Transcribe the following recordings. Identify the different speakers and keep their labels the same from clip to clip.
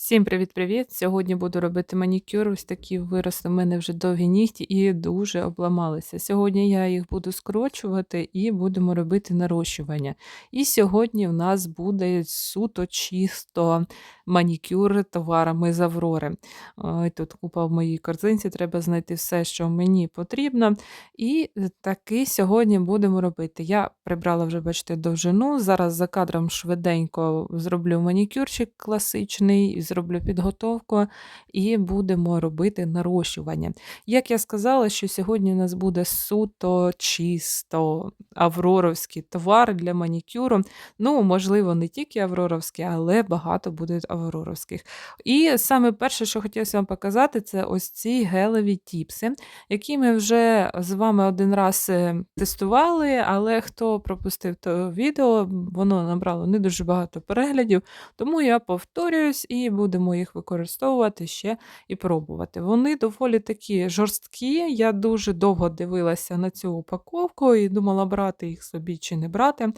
Speaker 1: Всім привіт-привіт! Сьогодні буду робити манікюр. Ось такі виросли в мене вже довгі нігті і дуже обламалися. Сьогодні я їх буду скорочувати і будемо робити нарощування. І сьогодні в нас буде суто чисто манікюр товарами з Аврори. Тут купа в моїй корзинці, треба знайти все, що мені потрібно. І таки сьогодні будемо робити. Я прибрала вже, бачите, довжину. Зараз за кадром швиденько зроблю манікюрчик класичний зроблю підготовку і будемо робити нарощування. Як я сказала, що сьогодні у нас буде суто чисто авроровський товар для манікюру. Ну, можливо, не тільки авроровський, але багато буде авроровських. І саме перше, що хотілося вам показати, це ось ці гелеві тіпси, які ми вже з вами один раз е, тестували, але хто пропустив то відео, воно набрало не дуже багато переглядів, тому я повторююсь і будемо їх використовувати ще і пробувати. Вони доволі такі жорсткі. Я дуже довго дивилася на цю упаковку і думала, брати їх собі чи не брати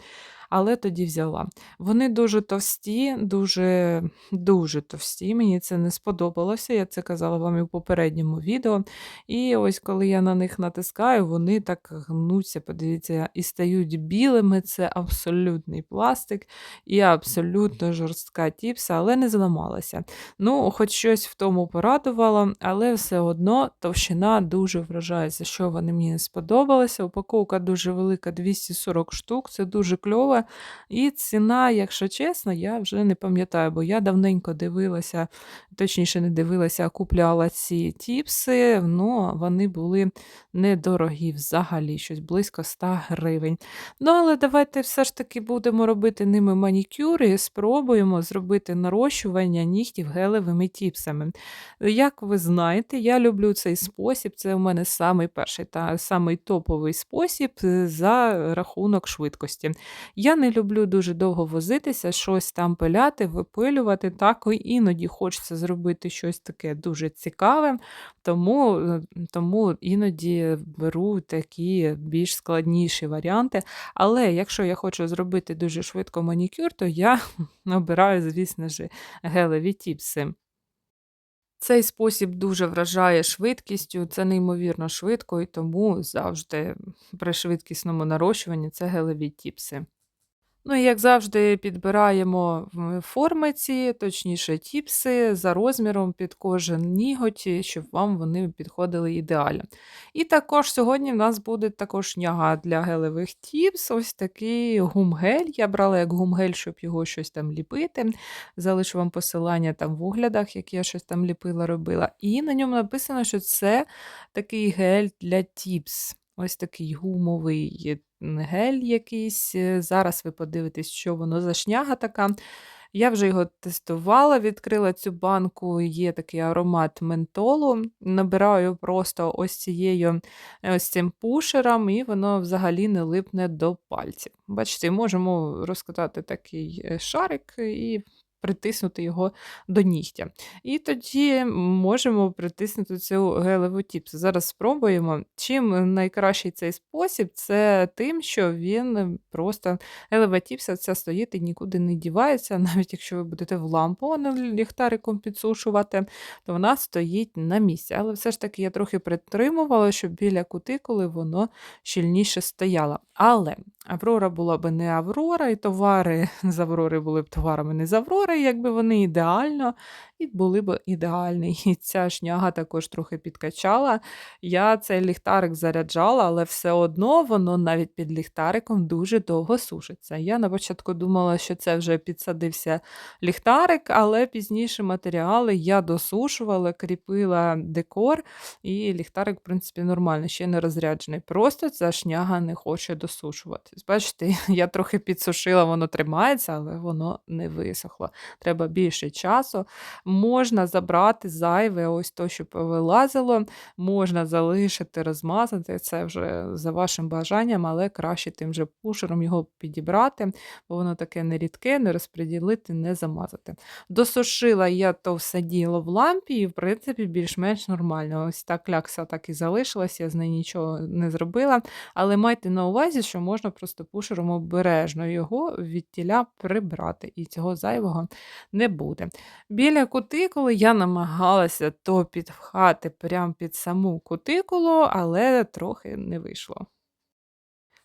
Speaker 1: але тоді взяла. Вони дуже товсті, дуже дуже товсті. Мені це не сподобалося, я це казала вам і в попередньому відео. І ось коли я на них натискаю, вони так гнуться, подивіться, і стають білими. Це абсолютний пластик і абсолютно жорстка тіпса, але не зламалася. Ну, хоч щось в тому порадувало, але все одно товщина дуже вражає, за що вони мені не сподобалися. Упаковка дуже велика, 240 штук, це дуже кльово. І ціна, якщо чесно, я вже не пам'ятаю, бо я давненько дивилася, точніше, не дивилася, а купляла ці тіпси, ну, вони були недорогі взагалі, щось близько 100 гривень. Ну, але давайте все ж таки будемо робити ними манікюри і спробуємо зробити нарощування нігтів гелевими тіпсами. Як ви знаєте, я люблю цей спосіб, це у мене самий перший та самий топовий спосіб е, за рахунок швидкості. Я не люблю дуже довго возитися, щось там пиляти, випилювати. Так і іноді хочеться зробити щось таке дуже цікаве, тому е, тому іноді беру такі більш складніші варіанти. Але якщо я хочу зробити дуже швидко манікюр, то я обираю, звісно ж, гелеві тіпси. Цей спосіб дуже вражає швидкістю, це неймовірно швидко, і тому завжди при швидкісному нарощуванні це гелеві тіпси. Ну і як завжди, підбираємо форми ці, точніше, тіпси за розміром під кожен ніготь, щоб вам вони підходили ідеально. І також сьогодні в нас буде також няга для гелевих тіпс. Ось такий гумгель. Я брала як гумгель, щоб його щось там ліпити. Залишу вам посилання там в оглядах, як я щось там ліпила, робила. І на ньому написано, що це такий гель для тіпс. Ось такий гумовий гель якийсь. Е, зараз ви подивитесь, що воно за шняга така. Я вже його тестувала, відкрила цю банку, є такий аромат ментолу. Набираю просто ось цією ось цим пушером, і воно взагалі не липне до пальців. Бачите, можемо розкатати такий е, шарик і притиснути його до нігтя. І тоді можемо притиснути цю гелеву тіпсу. Зараз спробуємо. Чим найкращий цей спосіб, це тим, що він просто гелева тіпса ця стоїть і нікуди не дівається, навіть якщо ви будете в лампу а не ліхтариком підсушувати, то вона стоїть на місці. Але все ж таки я трохи притримувала, щоб біля кутикули воно щільніше стояло. Але Аврора була би не Аврора, і товари з Аврори були б товарами не з Аврори, якби вони ідеально і були б ідеальні. І ця шняга також трохи підкачала. Я цей ліхтарик заряджала, але все одно воно навіть під ліхтариком дуже довго сушиться. Я на початку думала, що це вже підсадився ліхтарик, але пізніше матеріали я досушувала, кріпила декор, і ліхтарик, в принципі, нормально, ще не розряджений. Просто ця шняга не хоче досушуватись. Бачите, я трохи підсушила, воно тримається, але воно не висохло. Треба більше часу. Можна забрати зайве, ось то, що повилазило, можна залишити, розмазати. Це вже за вашим бажанням, але краще тим же пушером його підібрати, бо воно таке нерідке, не розподілити, не замазати. Досушила я то все діло в лампі, і, в принципі, більш-менш нормально. Ось та клякса так і залишилася, я з неї нічого не зробила. Але майте на увазі, що можна просто пушером обережно його від тіля прибрати, і цього зайвого не буде. Біля кутикули я намагалася то підпхати прямо під саму кутикулу, але трохи не вийшло.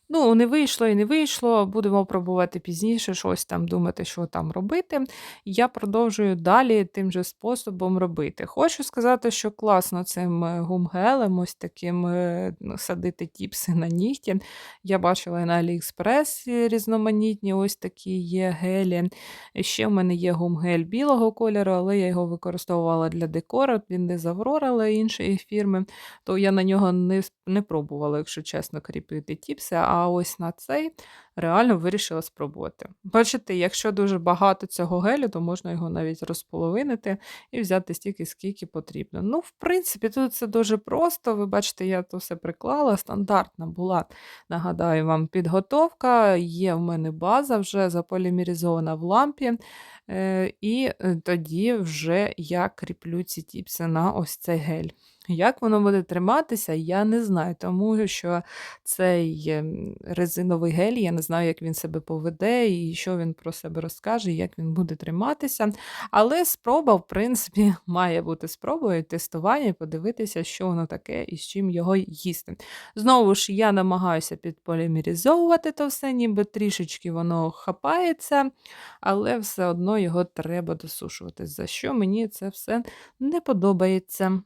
Speaker 1: Ну, не вийшло і не вийшло. Будемо пробувати пізніше щось там думати, що там робити. Я продовжую далі тим же способом робити. Хочу сказати, що класно цим е, гумгелем, ось таким е, ну, садити тіпси на нігті. Я бачила на Аліекспрес різноманітні ось такі є гелі. Ще в мене є гумгель білого кольору, але я його використовувала для декору. Він не з Аврора, але іншої фірми, то я на нього не, не пробувала, якщо чесно, кріпити тіпси. А ось на цей реально вирішила спробувати. Бачите, якщо дуже багато цього гелю, то можна його навіть розполовинити і взяти стільки, скільки потрібно. Ну, в принципі, тут це дуже просто. Ви бачите, я то все приклала. Стандартна була, нагадаю вам, підготовка. Є в мене база вже заполімеризована в лампі. Е, І е, тоді вже я кріплю ці тіпси на ось цей гель. Як воно буде триматися, я не знаю, тому що цей ем, резиновий гель, я не знаю, як він себе поведе і що він про себе розкаже, як він буде триматися. Але спроба, в принципі, має бути спробою тестування подивитися, що воно таке і з чим його їсти. Знову ж, я намагаюся підполімеризовувати то все, ніби трішечки воно хапається, але все одно його треба досушувати. За що мені це все не подобається.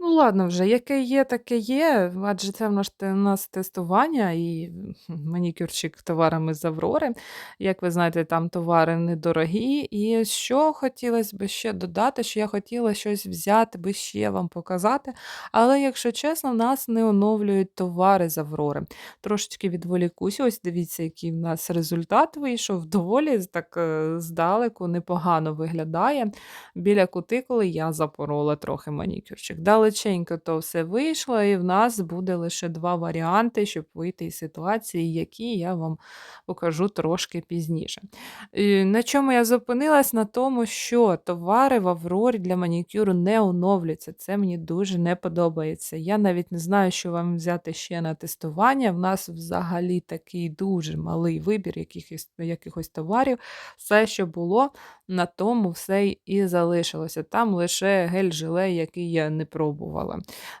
Speaker 1: Ну, ладно вже, яке є, таке є, адже це в нас, у нас тестування і манікюрчик товарами з Аврори. Як ви знаєте, там товари недорогі. І що хотілося б ще додати, що я хотіла щось взяти, би ще вам показати. Але, якщо чесно, в нас не оновлюють товари з Аврори. Трошечки відволікусь. Ось дивіться, який в нас результат вийшов. Доволі так е, здалеку непогано виглядає. Біля кутикули я запорола трохи манікюрчик. Далеченько то все вийшло, і в нас буде лише два варіанти, щоб вийти із ситуації, які я вам покажу трошки пізніше. На чому я зупинилась? На тому, що товари в Аврорі для манікюру не оновлюються. Це мені дуже не подобається. Я навіть не знаю, що вам взяти ще на тестування. В нас взагалі такий дуже малий вибір якихось, якихось товарів. Все, що було, на тому все і залишилося. Там лише гель-желе, який я не пробувала.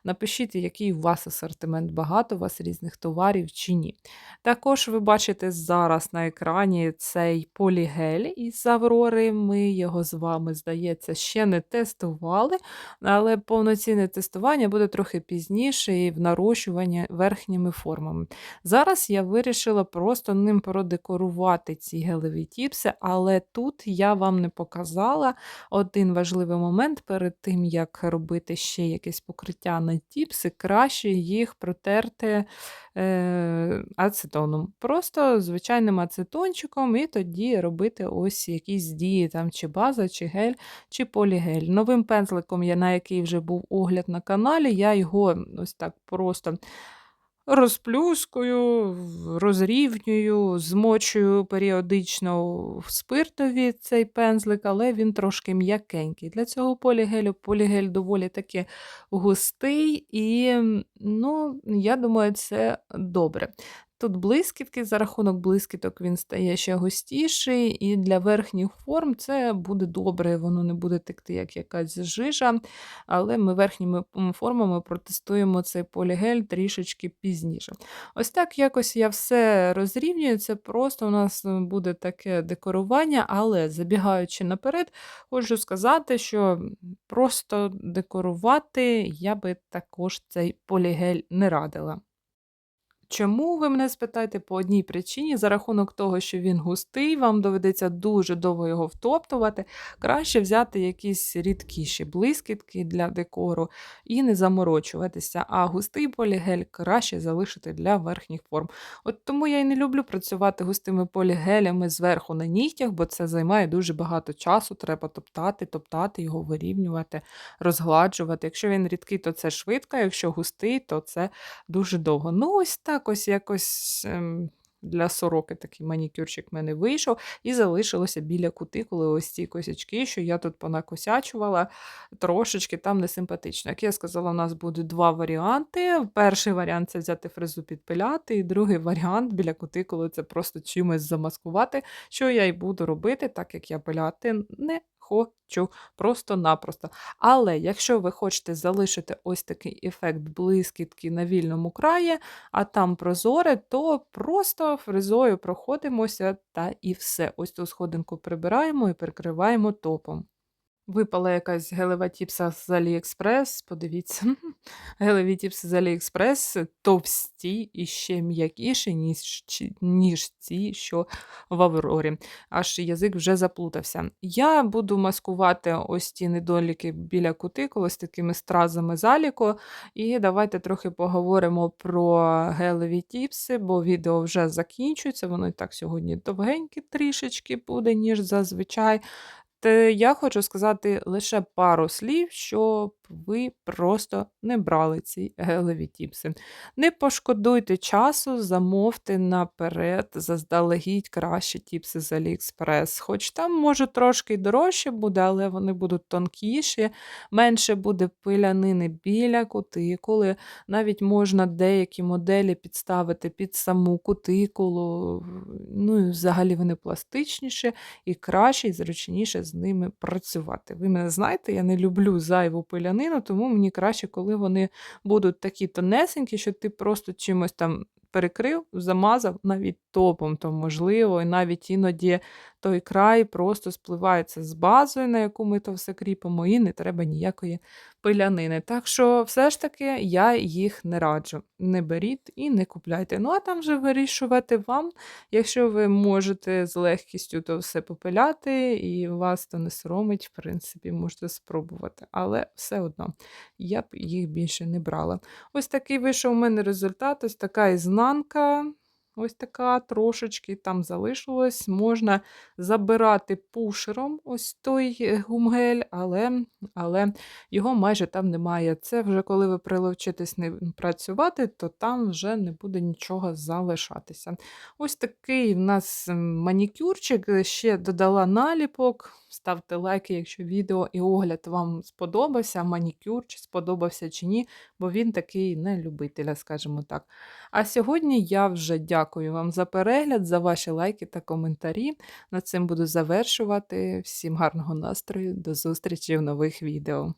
Speaker 1: Напишіть, який у вас асортимент, багато у вас різних товарів чи ні. Також ви бачите зараз на екрані цей полігель із Аврори. Ми його з вами, здається, ще не тестували, але повноцінне тестування буде трохи пізніше і в нарощуванні верхніми формами. Зараз я вирішила просто ним продекорувати ці гелеві тіпси, але тут я вам не показала один важливий момент перед тим, як робити ще якесь покриття на тіпси, краще їх протерти е, ацетоном. Просто звичайним ацетончиком, і тоді робити ось якісь дії, там чи база, чи гель, чи полігель. Новим пензликом, я, на який вже був огляд на каналі, я його ось так просто розплюскую, розрівнюю, змочую періодично в спиртові цей пензлик, але він трошки м'якенький. Для цього полігелю полігель доволі таки густий, і, ну, я думаю, це добре. Тут блискітки, за рахунок блискіток він стає ще густіший, і для верхніх форм це буде добре, воно не буде текти як якась жижа. Але ми верхніми формами протестуємо цей полігель трішечки пізніше. Ось так якось я все розрівнюю. Це просто у нас буде таке декорування, але забігаючи наперед, хочу сказати, що просто декорувати я би також цей полігель не радила. Чому ви мене спитаєте по одній причині, за рахунок того, що він густий, вам доведеться дуже довго його втоптувати. Краще взяти якісь рідкіші блискітки для декору і не заморочуватися, а густий полігель краще залишити для верхніх форм. От тому я і не люблю працювати густими полігелями зверху на нігтях, бо це займає дуже багато часу. Треба топтати, топтати, його вирівнювати, розгладжувати. Якщо він рідкий, то це швидко, якщо густий, то це дуже довго. Ну, ось так так ось якось. Ем, для сороки такий манікюрчик в мене вийшов, і залишилося біля кутикули ось ці косячки, що я тут понакосячувала трошечки там несимпатично. Як я сказала, у нас буде два варіанти. Перший варіант це взяти фрезу підпиляти, і другий варіант біля кутикули це просто чимось замаскувати, що я й буду робити, так як я пиляти не хочу просто-напросто. Але якщо ви хочете залишити ось такий ефект блискітки на вільному краї, а там прозоре, то просто фрезою проходимося та і все. Ось цю сходинку прибираємо і прикриваємо топом. Випала якась гелева тіпса з Аліекспрес. Подивіться, гелеві тіпси з Аліекспрес товсті і ще м'якіші, ніж, ніж ці, що в Аврорі. Аж язик вже заплутався. Я буду маскувати ось ті недоліки біля кутикули з такими стразами заліку. І давайте трохи поговоримо про гелеві тіпси, бо відео вже закінчується. Воно і так сьогодні довгеньке трішечки буде, ніж зазвичай. Те я хочу сказати лише пару слів, щоб ви просто не брали ці гелеві тіпси. Не пошкодуйте часу, замовте наперед, заздалегідь краще тіпси з Аліекспрес. Хоч там, може, трошки дорожче буде, але вони будуть тонкіші, менше буде пилянини біля кутикули. Навіть можна деякі моделі підставити під саму кутикулу. Ну і взагалі вони пластичніші і краще, і зручніше з ними працювати. Ви мене знаєте, я не люблю зайву пилянину, тому мені краще, коли вони будуть такі тонесенькі, що ти просто чимось там перекрив, замазав навіть топом, то можливо, і навіть іноді той край просто спливається з базою, на яку ми то все кріпимо, і не треба ніякої пилянини. Так що, все ж таки, я їх не раджу. Не беріть і не купляйте. Ну, а там вже вирішувати вам, якщо ви можете з легкістю то все попиляти, і вас то не соромить, в принципі, можете спробувати. Але все одно я б їх більше не брала. Ось такий вийшов у мене результат, ось така ізнанка. Ось така трошечки там залишилось. Можна забирати пушером ось той е, гумгель, але але його майже там немає. Це вже коли ви приловчитесь не працювати, то там вже не буде нічого залишатися. Ось такий в нас манікюрчик, ще додала наліпок. Ставте лайки, якщо відео і огляд вам сподобався, манікюр, чи сподобався чи ні, бо він такий не любителя, скажімо так. А сьогодні я вже дякую вам за перегляд, за ваші лайки та коментарі. На цим буду завершувати. Всім гарного настрою, до зустрічі в нових відео.